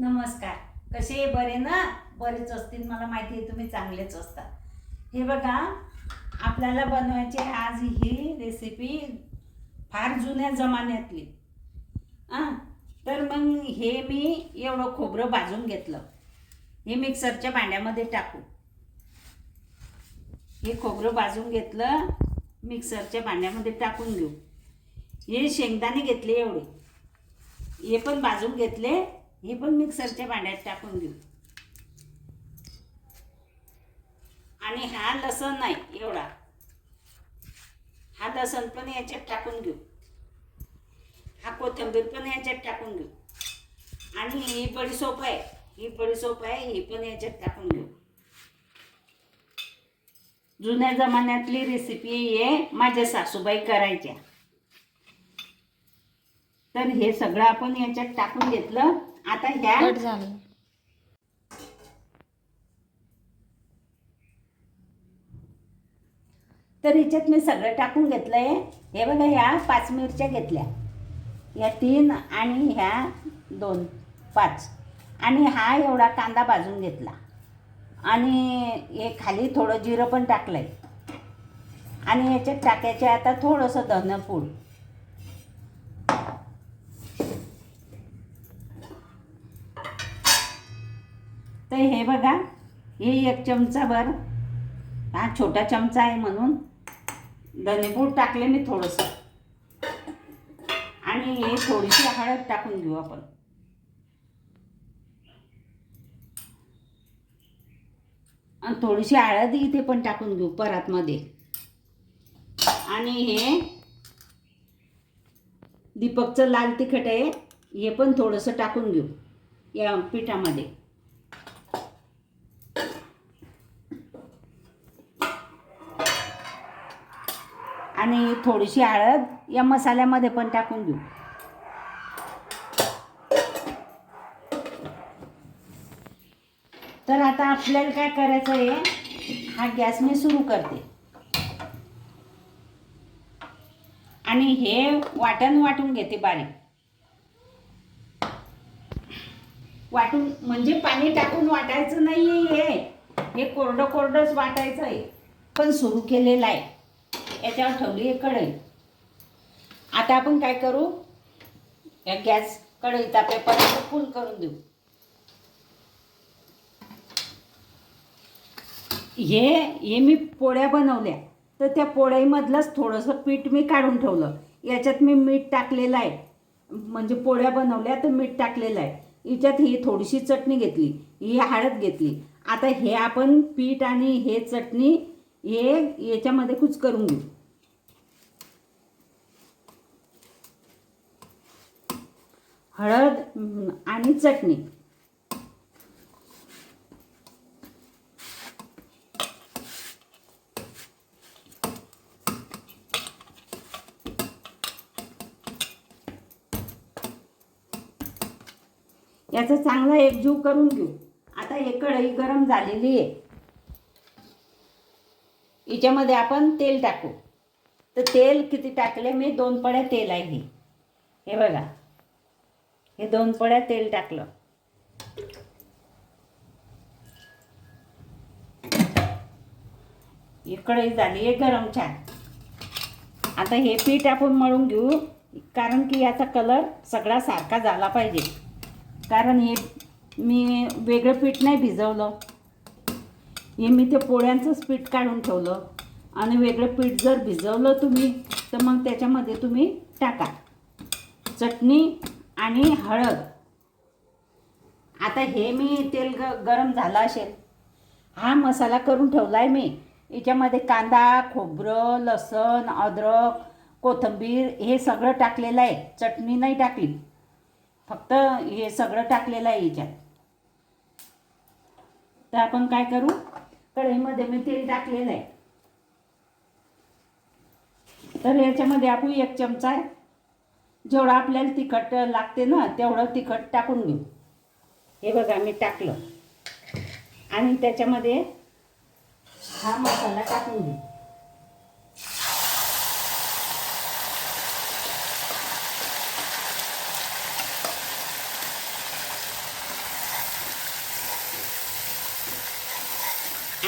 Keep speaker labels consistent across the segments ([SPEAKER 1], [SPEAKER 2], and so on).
[SPEAKER 1] नमस्कार. कसे बरे ना? बरेच असतील. मला माहिती आहे तुम्ही चांगलेच असतात. हे बघा आपल्याला बनवायची आज ही रेसिपी फार जुन्या जमान्यातली. हां? तर मग हे मी एवढं खोबरं भाजून घेतलं. हे मिक्सरच्या भांड्यामध्ये टाकू. हे खोबरं भाजून घेतलं मिक्सरच्या भांड्यामध्ये टाकून घेऊ. हे शेंगदाणे घेतले एवढे. हे पण भाजून घेतले. हे पण मिक्सरच्या भांड्यात टाकून घेऊ आणि हा लसण नाही एवढा. हा लसण पण याच्यात टाकून घेऊ हा कोथिंबीर पण याच्यात टाकून घेऊ आणि ही बडीसोप आहे ही बडीसोप आहे ही पण याच्यात टाकून घेऊ जुन्या जमान्यातली रेसिपी आहे माझ्या सासूबाई करायच्या. तर हे सगळं आपण याच्यात टाकून घेतलं. आता ह्या
[SPEAKER 2] कट झालं.
[SPEAKER 1] तर ह्याच्यात मी सगळं टाकून घेतलंय. हे बघा ह्या पाच मिरच्या घेतल्या. या तीन आणि ह्या दोन पाच. आणि हा एवढा कांदा भाजून घेतला. आणि हे खाली थोडं जिरं पण टाकलंय. आणि याच्यात टाकायचे आता थोडंसं धनपूड. तर हे बघा हे एक चमचाभर हा छोटा चमचा आहे म्हणून. धनेपूड टाकले मी थोडंसं. आणि हे थोडीशी हळद टाकून घेऊ आपण. आणि थोडीशी हळद इथे पण टाकून घेऊ परातमध्ये. आणि हे दीपकचं लाल तिखट आहे हे पण थोडंसं टाकून घेऊ या पिठामध्ये आणि थोडीशी हळद या मसाल्यामध्ये पण टाकून घेऊ. तर आता आपल्याला काय करायचं आहे? हा गॅस मी सुरू करते. आणि हे वाटण वाटून घेते बारीक. वाटून म्हणजे पाणी टाकून वाटायचं नाही हे. हे कोरडं कोरडंच वाटायचं आहे पण सुरू केलेलं आहे. याच्यावर ठेवली आहे कढई. आता आपण काय करू? या गॅस कढईचा पेपर फुल करून देऊ. हे हे मी पोळ्या बनवल्या. तर त्या पोळ्यामधलंच थोडंसं पीठ मी काढून ठेवलं. याच्यात मी मीठ टाकलेलं आहे. म्हणजे पोळ्या बनवल्या तर मीठ टाकलेलं आहे. याच्यात ही थोडीशी चटणी घेतली. ही हळद घेतली. आता हे आपण पीठ आणि हे चटणी हे याच्यामध्ये कुच करून घेऊ. हळद आणि चटणी. याचा चांगला एकजीव करून घेऊ. आता हे कढई गरम झालेली आहे. याच्यामध्ये आपण तेल टाकू. तर तेल किती टाकले मी दोन पड्या तेल आहे हे. हे बघा. हे दोन पड्या तेल टाकलं. ही कढई झाली आहे गरम छान. आता हे पीठ आपण मळून घेऊ कारण की याचा कलर सगळा सारखा झाला पाहिजे. कारण हे मी वेगळं पीठ नाही भिजवलं. हे मी ते पोळ्यांचंच पीठ काढून ठेवलं. आणि वेगळं पीठ जर भिजवलं तुम्ही तर मग त्याच्यामध्ये तुम्ही टाका. चटणी आणि हळद. आता हे मी तेल ग गरम झालं असेल. हा मसाला करून ठेवला आहे मी. याच्यामध्ये कांदा खोबरं लसण अद्रक कोथिंबीर हे सगळं टाकलेलं आहे. चटणी नाही टाकली. फक्त हे सगळं टाकलेलं आहे याच्यात. तर आपण काय करू? कढईमध्ये मी तेल टाकलेलं आहे. तर याच्यामध्ये आपण एक चमचा जेवढं आपल्याला तिखट लागते ना तेवढं तिखट टाकून घेऊ. हे बघा मी टाकलं. आणि त्याच्यामध्ये हा मसाला टाकून घेऊ.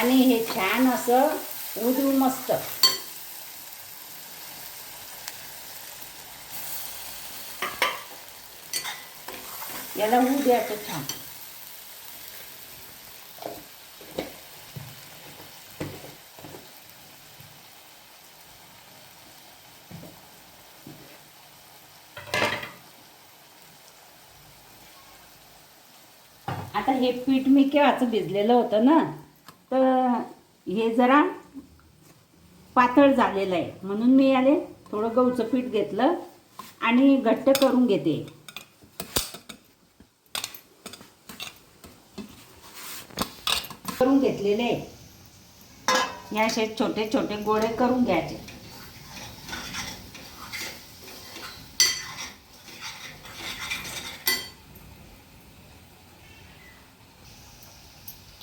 [SPEAKER 1] आणि हे छान असं होऊ मस्त. याला होऊ द्यायचं छान. आता हे पीठ मी केव्हाचं भिजलेलं होतं ना? हे जरा पातळ झालेलं आहे. म्हणून मी याले थोडं गहूचं पीठ घेतलं आणि घट्ट करून घेते. करून घेतलेले. या असे छोटे छोटे गोळे करून घ्यायचे.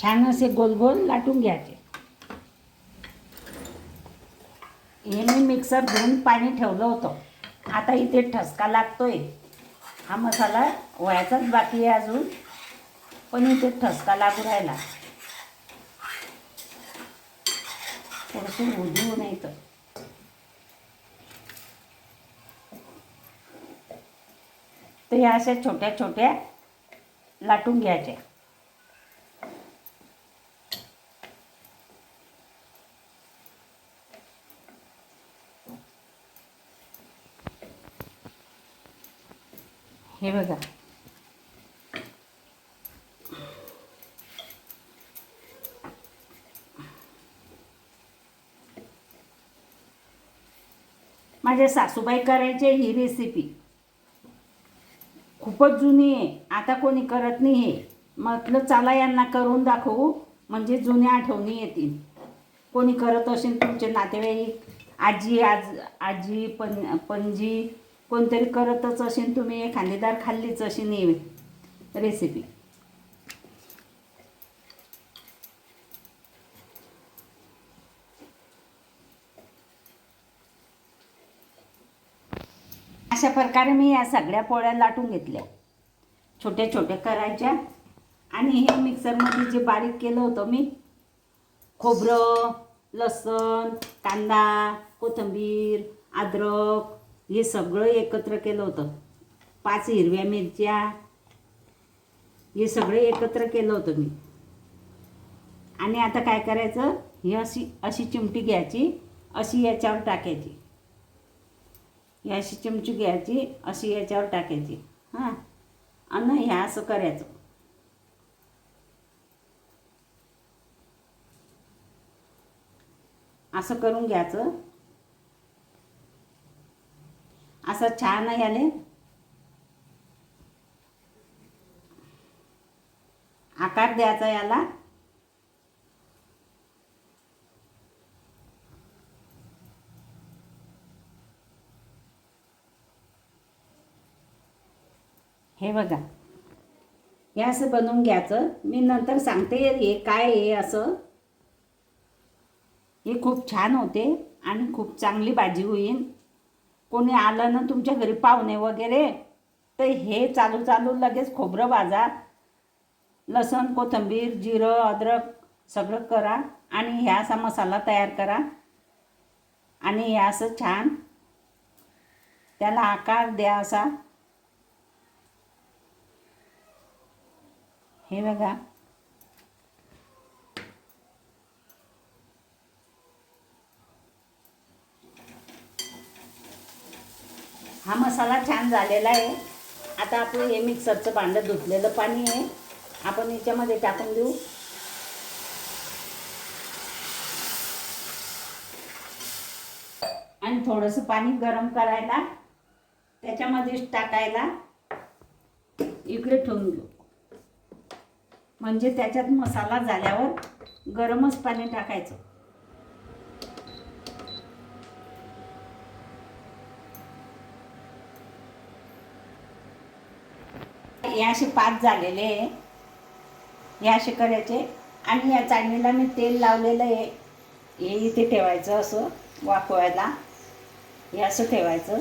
[SPEAKER 1] छान असे गोल गोल लाटून घ्यायचे हे मी मिक्सर धुवून पाणी ठेवलं होतं. आता इथे ठसका लागतोय. हा मसाला वयाचाच बाकी आहे अजून. पण इथे ठसका लागू राहिला. थोडंसं उधळू नाही तर. तर ह्या अशा छोट्या छोट्या लाटून घ्यायच्या. हे बघा. माझ्या सासूबाई करायचे ही रेसिपी खूपच जुनी आहे. आता कोणी करत नाही हे. म्हटलं चला यांना करून दाखवू. म्हणजे जुन्या आठवणी येतील. कोणी करत असेल तुमचे नातेवाईक आजी आज आजी पण पणजी कोणतरी करतच असेल तुम्ही एखादीदार खाल्लीच अशी नाही रेसिपी अशा प्रकारे मी या सगळ्या पोळ्या लाटून घेतल्या. छोट्या छोट्या करायच्या. आणि हे मिक्सरमध्ये जे बारीक केलं होतं मी खोबरं लसण कांदा कोथिंबीर अद्रक हे सगळं एकत्र केलं होतं. पाच हिरव्या मिरच्या. हे सगळं एकत्र केलं होतं मी. आणि आता काय करायचं? ही अशी अशी चिमटी घ्यायची अशी याच्यावर टाकायची. ही अशी चिमची घ्यायची अशी याच्यावर टाकायची. हां. आणि ह्या असं करायचं. असं करून घ्यायचं. असं छान याले आकार द्यायचा याला. हे बघा. हे असं बनवून घ्यायचं. मी नंतर सांगते हे काय आहे असं. हे खूप छान होते आणि खूप चांगली भाजी होईल. कोणी आलं ना तुमच्या घरी पाहुणे वगैरे तर हे चालू चालू लगेच खोबरं भाजा लसण कोथिंबीर जिरं अद्रक सगळं करा आणि ह्या असा मसाला तयार करा. आणि हे असं छान त्याला आकार द्या असा. हे बघा. हा मसाला छान झालेला आहे. आता आपलं हे मिक्सरचं भांडं धुतलेलं पाणी आहे. आपण याच्यामध्ये टाकून देऊ. आणि थोडंसं पाणी गरम करायला त्याच्यामध्येच टाकायला इकडे ठेवून घेऊ म्हणजे त्याच्यात मसाला झाल्यावर गरमच पाणी टाकायचं. हे असे पाच झालेले आहे. हे असे करायचे. आणि या चाळणीला मी तेल लावलेलं आहे. हे इथे ठेवायचं असं वाफवायला. हे असं ठेवायचं.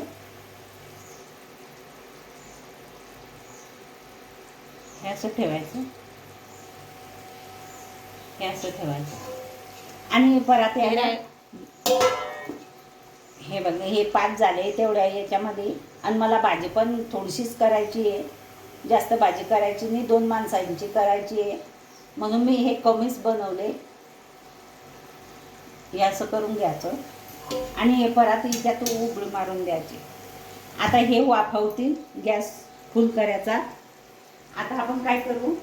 [SPEAKER 1] हे असं ठेवायचं. हे असं ठेवायचं. आणि परत याला हे बघ हे पाच झाले तेवढ्या याच्यामध्ये. आणि मला भाजी पण थोडीशीच करायची आहे. जास्त भाजी करायची नाही दोन माणसांची करायची आहे. म्हणून मी हे कमीच बनवले. हे असं करून घ्यायचं. आणि हे परत हिच्यात उघडी मारून द्यायची. आता हे वाफवतील गॅस फुल करायचा. आता आपण काय करू?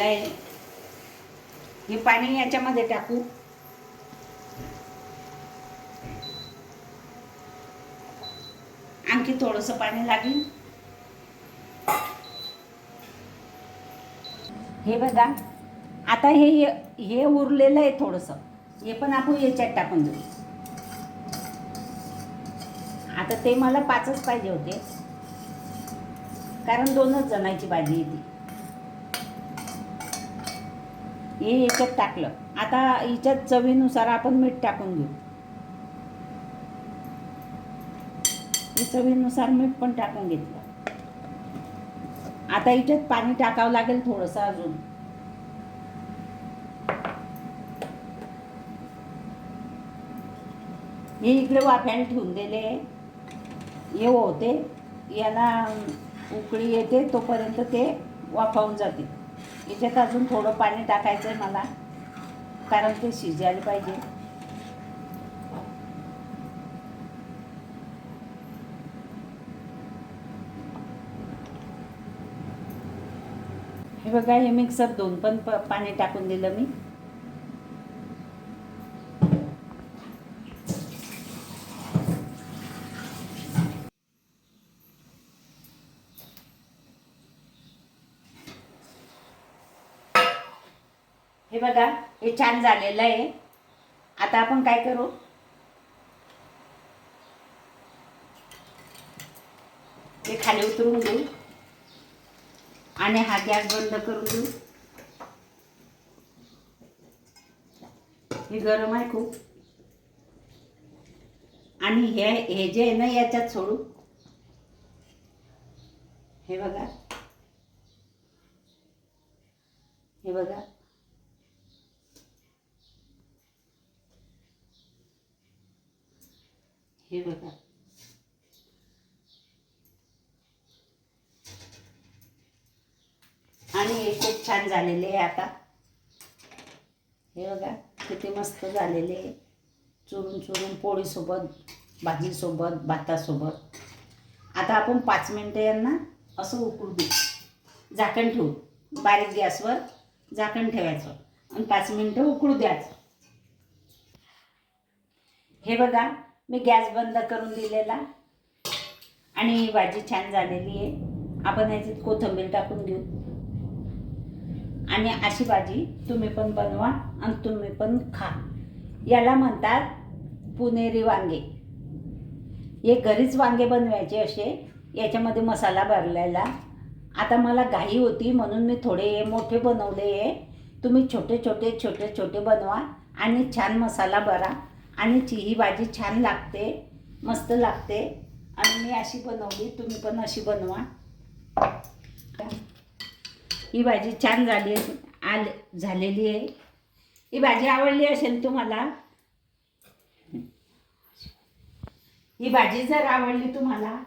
[SPEAKER 1] आहे हे पाणी याच्यामध्ये टाकू. आणखी थोडंसं पाणी लागेल. हे बघा आता हे हे उरलेलं आहे थोडंसं. हे पण आपण याच्यात टाकून देऊ. आता ते मला पाचच पाहिजे होते. कारण दोनच जणांची भाजी येते हे याच्यात टाकलं. आता याच्यात चवीनुसार आपण मीठ टाकून घेऊ. चवीनुसार मीठ पण टाकून घेतलं. आता इथेच पाणी टाकावं लागेल थोडंसं अजून. हे इकडे वाफ्याला ठेवून दिले. हे होते. याला उकळी येते तोपर्यंत ते वाफावून जाते. याच्यात अजून थोडं पाणी टाकायचं आहे मला कारण ते शिजायला पाहिजे. हे बघा हे मिक्सर दोन पण पाणी टाकून दिलं मी. हे बघा हे छान झालेलं आहे. आता आपण काय करू? हे खाली उतरून घेऊ. आणि हा गॅस बंद करून देऊ. हे गरम आहे खूप. आणि हे हे जे आहे ना याच्यात सोडू. हे बघा. हे बघा. हे बघा आणि हे खूप छान झालेले आहे आता. हे बघा किती मस्त झालेले चुरून चुरून पोळीसोबत भाजीसोबत भातासोबत. आता आपण पाच मिनटं यांना असं उकळू देऊ. झाकण ठेवू. बारीक गॅसवर झाकण ठेवायचं. आणि पाच मिनटं उकळू द्यायचं. हे बघा मी गॅस बंद करून दिलेला. आणि भाजी छान झालेली आहे. आपण याच्यात कोथिंबीर टाकून घेऊ. आणि अशी भाजी तुम्ही पण बनवा आणि तुम्ही पण खा. याला म्हणतात पुणेरी वांगे. हे घरीच वांगे बनवायचे असे याच्यामध्ये मसाला भरलेला. आता मला घाई होती म्हणून मी थोडे मोठे बनवले हे. तुम्ही छोटे छोटे छोटे छोटे बनवा आणि छान मसाला भरा. आणि चिही ही भाजी छान लागते मस्त लागते. आणि मी अशी बनवली तुम्ही पण अशी बनवा. ही भाजी छान झाली आल झालेली आहे. ही भाजी आवडली असेल तुम्हाला? ही भाजी जर आवडली तुम्हाला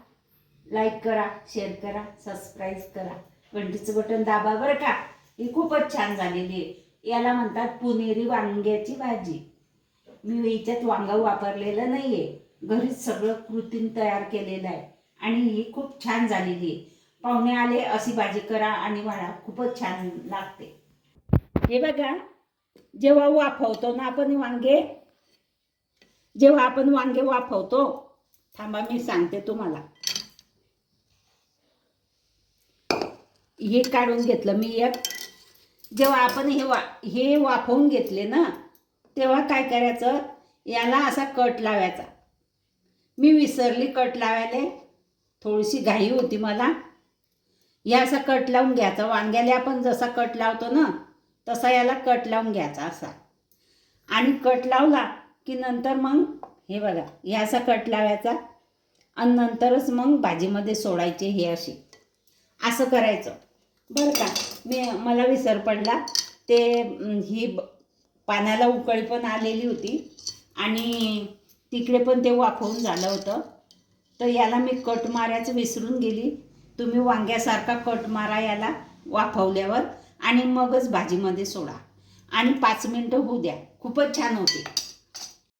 [SPEAKER 1] लाईक करा शेअर करा सबस्क्राईब करा. घंटीचं बटन दाबा बरं का? ही खूपच छान झालेली आहे. याला म्हणतात पुणेरी वांग्याची भाजी. मी हिच्यात वांगा वापरलेलं नाही आहे घरीच सगळं कृत्रिम तयार केलेलं आहे. आणि ही खूप छान झालेली आहे. पाहुणे आले अशी भाजी करा आणि वाढा. खूपच छान लागते. हे बघा जेव्हा वाफवतो ना आपण वांगे जेव्हा आपण वांगे वाफवतो थांबा मी सांगते तुम्हाला. हे काढून घेतलं मी एक. जेव्हा आपण हे वा हे वाफवून घेतले ना तेव्हा काय करायचं? याला असा कट लावायचा. मी विसरली कट लावायला. थोडीशी घाई होती मला. या असा कट लावून घ्यायचा. वांग्याला आपण जसा कट लावतो ना तसा याला कट लावून घ्यायचा असा. आणि कट लावला की नंतर मग हे बघा ह्या असा कट लावायचा. आणि नंतरच मग भाजीमध्ये सोडायचे हे असे. असं करायचं. बरं का? मी मला विसर पडला. ते ही ब- पाण्याला उकळी पण आलेली होती. आणि तिकडे पण ते वाफवून झालं होतं. तर याला मी कट मारायचं विसरून गेली. तुम्ही वांग्यासारखा कट मारा याला वाफवल्यावर आणि मगच भाजीमध्ये सोडा. आणि पाच मिनटं होऊ द्या. खूपच छान होते.